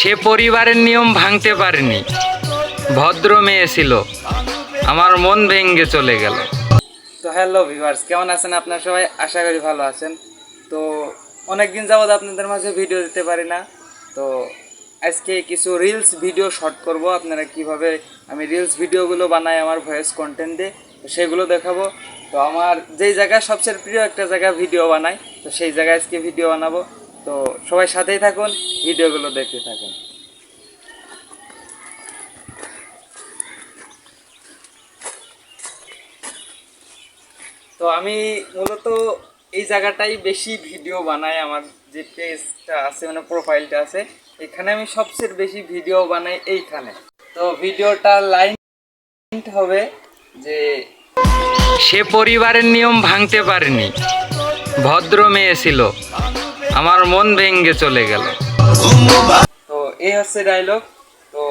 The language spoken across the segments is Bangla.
সে পরিবারের নিয়ম ভাঙতে পারেনি। ভদ্র মেয়ে ছিল। আমার মন ভেঙ্গে চলে গেল। তো হ্যালো ভিউয়ার্স, কেমন আছেন আপনার সবাই? আশা করি ভালো আছেন। তো অনেকদিন যাবৎ আপনাদের মাঝে ভিডিও দিতে পারি না। তো আজকে কিছু রিলস ভিডিও শর্ট করব। আপনারা কীভাবে আমি রিলস ভিডিওগুলো বানাই আমার ভয়েস কন্টেন্ট দিয়ে, তো সেগুলো দেখাবো। তো আমার যেই জায়গায় সবচেয়ে প্রিয় একটা জায়গা ভিডিও বানাই, তো সেই জায়গায় আজকে ভিডিও বানাবো। তো সবাই সাথেই থাকুন, ভিডিওগুলো দেখতে থাকুন। তো আমি মূলত এই জায়গাটাই বেশি ভিডিও বানাই, আমার যে পেজটা আছে মানে প্রোফাইলটা আছে, এখানে আমি সবচেয়ে বেশি ভিডিও বানাই এইখানে। তো ভিডিওটা লাইন হবে যে, সে পরিবারের নিয়ম ভাঙতে পারেনি, ভদ্র মেয়ে ছিল। আমার মন ভেঙ্গে চলে গেল। তো এই হচ্ছে ডায়লগ তো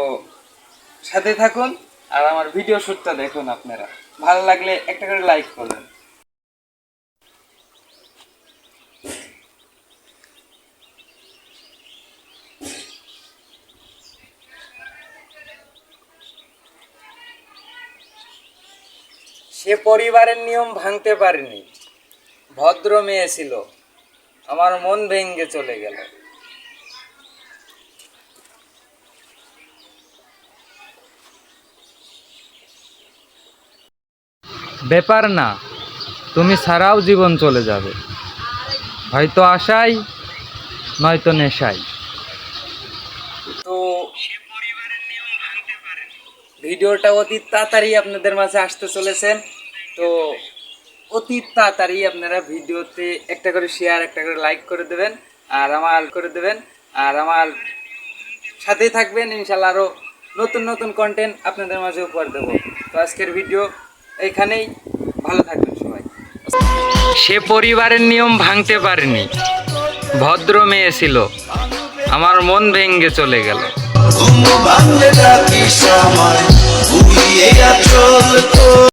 সাথে থাকুন আর আমার ভিডিও শ্যুটটা দেখুন আপনারা। ভালো লাগলে একটা করে লাইক করবেন। সে পরিবারের নিয়ম ভাঙতে পারেনি। ভদ্র মেয়ে ছিল। আমার মন ভেঙ্গে চলে গেল। ব্যাপার না তুমি ছাড়াও জীবন চলে যাবে। হয়তো আশাই নয়তো নেশাই। তো ভিডিওটা অতি তাড়াতাড়ি আপনাদের মাঝে আসতে চলেছেন। তো অতি তাড়াতাড়ি আপনারা ভিডিওতে একটা করে শেয়ার একটা করে লাইক করে দেবেন আর আমার করে দেবেন আর আমার সাথেই থাকবেন ইনশাল্লাহ আরও নতুন নতুন কন্টেন্ট আপনাদের মাঝে উপহার দেবো। তো আজকের ভিডিও এইখানেই ভালো থাকবেন সবাই। সে পরিবারের নিয়ম ভাঙতে পারেনি। ভদ্র মেয়ে ছিল। আমার মন ভেঙ্গে চলে গেল। ঘুম ভাঙলে রাতি সময় ঘুমিয়ে আচল তো।